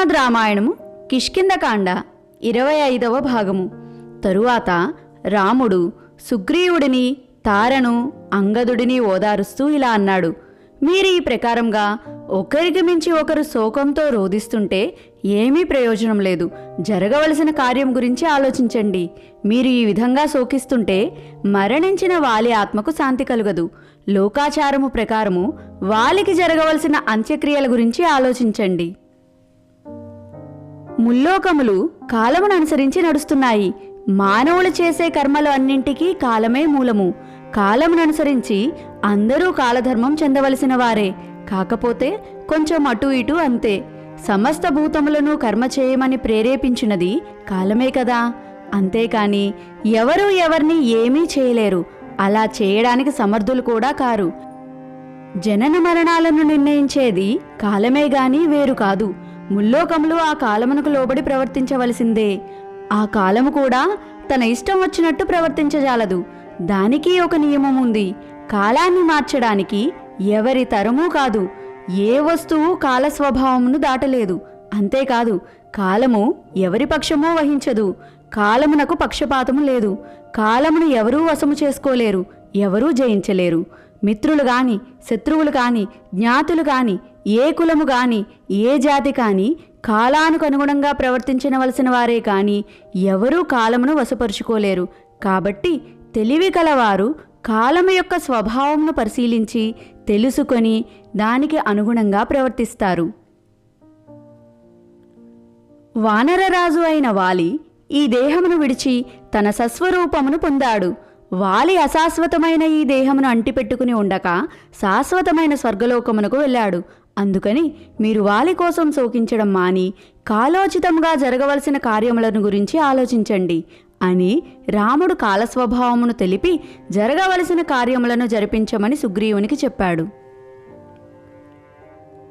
శ్రీమద్ రామాయణము కిష్కిందకాండ ఇరవై ఐదవ భాగము. తరువాత రాముడు సుగ్రీవుడిని తారను అంగదుడిని ఓదారుస్తూ ఇలా అన్నాడు మీరు ఈ ప్రకారంగా ఒకరికి మించి ఒకరు శోకంతో రోధిస్తుంటే ఏమీ ప్రయోజనం లేదు. జరగవలసిన కార్యం గురించి ఆలోచించండి. మీరు ఈ విధంగా శోకిస్తుంటే మరణించిన వాలి ఆత్మకు శాంతి కలుగదు. లోకాచారము ప్రకారము వాలికి జరగవలసిన అంత్యక్రియల గురించి ఆలోచించండి. ముల్లోకములు కాలమును అనుసరించి నడుస్తున్నాయి. మానవులు చేసే కర్మలు అన్నింటికీ కాలమే మూలము. కాలమును అనుసరించి అందరూ కాలధర్మం చెందవలసిన వారే కాకపోతే కొంచెం అటు ఇటు అంతే. సమస్త భూతములను కర్మ చేయమని ప్రేరేపించినది కాలమే కదా. అంతేకాని ఎవరూ ఎవరిని ఏమీ చేయలేరు. అలా చేయడానికి సమర్థులు కూడా కారు. జనన మరణాలను నిర్ణయించేది కాలమే గాని వేరు కాదు. ముల్లోకములు ఆ కాలమునకు లోబడి ప్రవర్తించవలసిందే. ఆ కాలము కూడా తన ఇష్టం వచ్చినట్టు ప్రవర్తించజాలదు. దానికి ఒక నియమం ఉంది కాలాన్ని మార్చడానికి ఎవరి తరమూ కాదు. ఏ వస్తువు కాల స్వభావమును దాటలేదు. అంతేకాదు కాలము ఎవరి పక్షమూ వహించదు. కాలమునకు పక్షపాతము లేదు. కాలమును ఎవరూ వశము చేసుకోలేరు. ఎవరూ జయించలేరు. మిత్రులు గాని శత్రువులు కాని జ్ఞాతులు కాని ఏ కులము గాని ఏ జాతి కాని కాలానికి అనుగుణంగా ప్రవర్తించవలసిన వారే కాని ఎవరూ కాలమును వశపరుచుకోలేరు. కాబట్టి తెలివి కలవారు కాలము యొక్క స్వభావమును పరిశీలించి తెలుసుకొని దానికి అనుగుణంగా ప్రవర్తిస్తారు. వానరరాజు అయిన వాలి ఈ దేహమును విడిచి తన సస్వరూపమును పొందాడు. వాలి అశాశ్వతమైన ఈ దేహమును అంటిపెట్టుకుని ఉండక శాశ్వతమైన స్వర్గలోకమునకు వెళ్ళాడు. అందుకని మీరు వాలి కోసం శోకించడం మాని కాలోచితంగా జరగవలసిన కార్యములను గురించి ఆలోచించండి. అని రాముడు కాలస్వభావమును తెలిపి జరగవలసిన కార్యములను జరిపించమని సుగ్రీవునికి చెప్పాడు.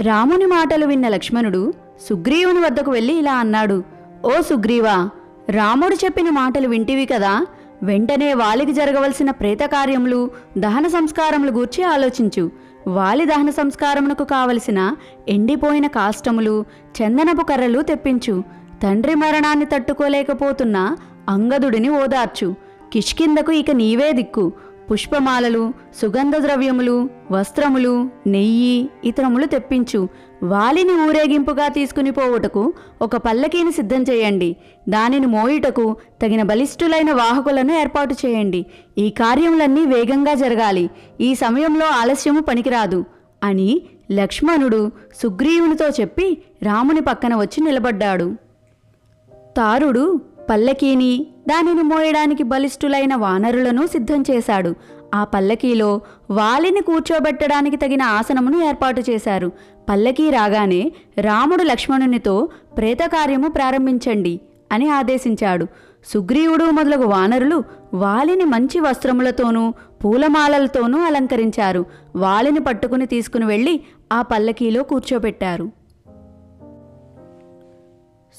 రాముని మాటలు విన్న లక్ష్మణుడు సుగ్రీవుని వద్దకు వెళ్ళి ఇలా అన్నాడు ఓ సుగ్రీవా రాముడు చెప్పిన మాటలు వింటివి కదా వెంటనే వాలికి జరగవలసిన ప్రేతకార్యములు దహన సంస్కారములు గూర్చి ఆలోచించు. వాలి దహన సంస్కారమునకు కావలసిన ఎండిపోయిన కాష్టములు చందనపు కర్రలు తెప్పించు. తండ్రి మరణాన్ని తట్టుకోలేకపోతున్న అంగదుడిని ఓదార్చు. కిష్కిందకు ఇక నీవే దిక్కు. పుష్పమాలలు సుగంధ ద్రవ్యములు వస్త్రములు నెయ్యి ఇతరములు తెప్పించు. వాలిని ఊరేగింపుగా తీసుకుని పోవుటకు ఒక పల్లకీని సిద్ధం చేయండి. దానిని మోయుటకు తగిన బలిష్ఠులైన వాహకులను ఏర్పాటు చేయండి. ఈ కార్యములన్నీ వేగంగా జరగాలి. ఈ సమయంలో ఆలస్యము పనికిరాదు. అని లక్ష్మణుడు సుగ్రీవునితో చెప్పి రాముని పక్కన వచ్చి నిలబడ్డాడు. తారుడు పల్లకీని దానిని మోయడానికి బలిష్ఠులైన వానరులను సిద్ధం చేశాడు. ఆ పల్లకీలో వాలిని కూర్చోబెట్టడానికి తగిన ఆసనమును ఏర్పాటు చేశారు. పల్లకీ రాగానే రాముడు లక్ష్మణునితో ప్రేతకార్యము ప్రారంభించండి అని ఆదేశించాడు. సుగ్రీవుడు మొదలగు వానరులు వాలిని మంచి వస్త్రములతోనూ పూలమాలలతోనూ అలంకరించారు. వాలిని పట్టుకుని తీసుకుని వెళ్ళి ఆ పల్లకీలో కూర్చోబెట్టారు.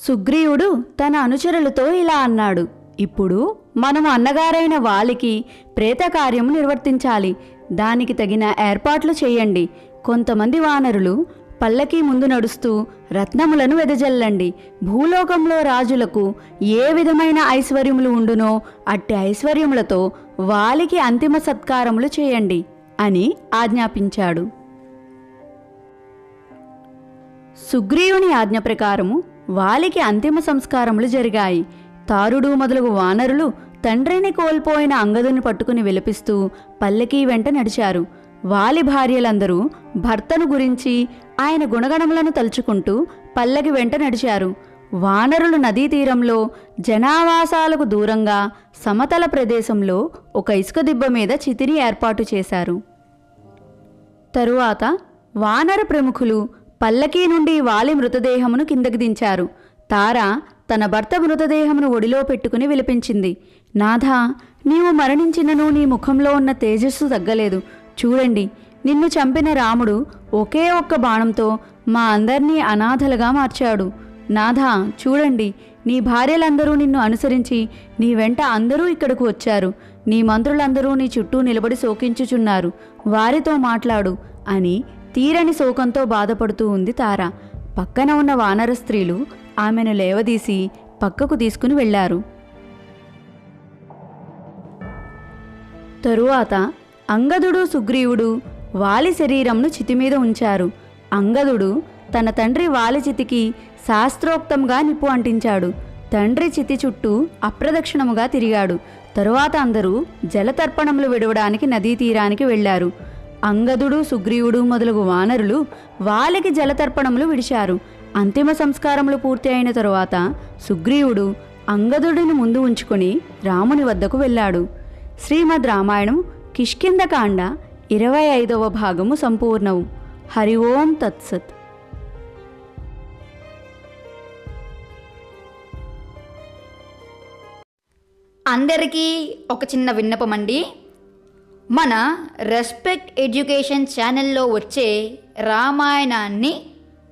సుగ్రీవుడు తన అనుచరులతో ఇలా అన్నాడు ఇప్పుడు మనం అన్నగారైన వాలికి ప్రేతకార్యము నిర్వర్తించాలి. దానికి తగిన ఏర్పాట్లు చేయండి. కొంతమంది వానరులు పల్లకీ ముందు నడుస్తూ రత్నములను వెదజల్లండి. భూలోకంలో రాజులకు ఏ విధమైన ఐశ్వర్యములు ఉండునో అట్టి ఐశ్వర్యములతో వాలికి అంతిమ సత్కారములు చేయండి అని ఆజ్ఞాపించాడు. సుగ్రీవుని ఆజ్ఞ ప్రకారము వాలికి అంతిమ సంస్కారములు జరిగాయి. తారుడు మొదలగు వానరులు తండ్రిని కోల్పోయిన అంగదుని పట్టుకుని విలపిస్తూ పల్లకీ వెంట నడిచారు. వాలి భార్యలందరూ భర్తను గురించి ఆయన గుణగణములను తలుచుకుంటూ పల్లకి వెంట నడిచారు. వానరులు నదీ తీరంలో జనావాసాలకు దూరంగా సమతల ప్రదేశంలో ఒక ఇసుక దిబ్బ మీద చితిని ఏర్పాటు చేశారు. తరువాత వానర ప్రముఖులు పల్లకీ నుండి వాలి మృతదేహమును కిందకి దించారు. తార తన భర్త మృతదేహమును ఒడిలో పెట్టుకుని విలిపించింది. నాథా నీవు మరణించినను నీ ముఖంలో ఉన్న తేజస్సు తగ్గలేదు. చూడండి నిన్ను చంపిన రాముడు ఒకే ఒక్క బాణంతో మా అందర్నీ అనాథలుగా మార్చాడు. నాథా చూడండి నీ భార్యలందరూ నిన్ను అనుసరించి నీ వెంట అందరూ ఇక్కడకు వచ్చారు. నీ మంత్రులందరూ నీ చుట్టూ నిలబడి శోకించుచున్నారు. వారితో మాట్లాడు అని తీరని శోకంతో బాధపడుతూ ఉంది తార. పక్కన ఉన్న వానర స్త్రీలు ఆమెను లేవదీసి పక్కకు తీసుకుని వెళ్ళారు. తరువాత అంగదుడు సుగ్రీవుడు వాలి శరీరంను చితిమీద ఉంచారు. అంగదుడు తన తండ్రి వాలి చితికి శాస్త్రోక్తంగా నిప్పు అంటించాడు. తండ్రి చితి చుట్టూ అప్రదక్షిణముగా తిరిగాడు. తరువాత అందరూ జలతర్పణములు విడవడానికి నదీ తీరానికి వెళ్ళారు. అంగదుడు సుగ్రీవుడు మొదలగు వానరులు వాలికి జలతర్పణములు విడిచారు. అంతిమ సంస్కారములు పూర్తి అయిన తరువాత సుగ్రీవుడు అంగదుడిని ముందు ఉంచుకొని రాముని వద్దకు వెళ్ళాడు. శ్రీమద్ రామాయణం కిష్కిందకాండ ఇరవై ఐదవ భాగము సంపూర్ణము హరి ఓం తత్సత్. అందరికీ ఒక చిన్న విన్నపం అండి. మన రెస్పెక్ట్ ఎడ్యుకేషన్ ఛానల్లో వచ్చే రామాయణాన్ని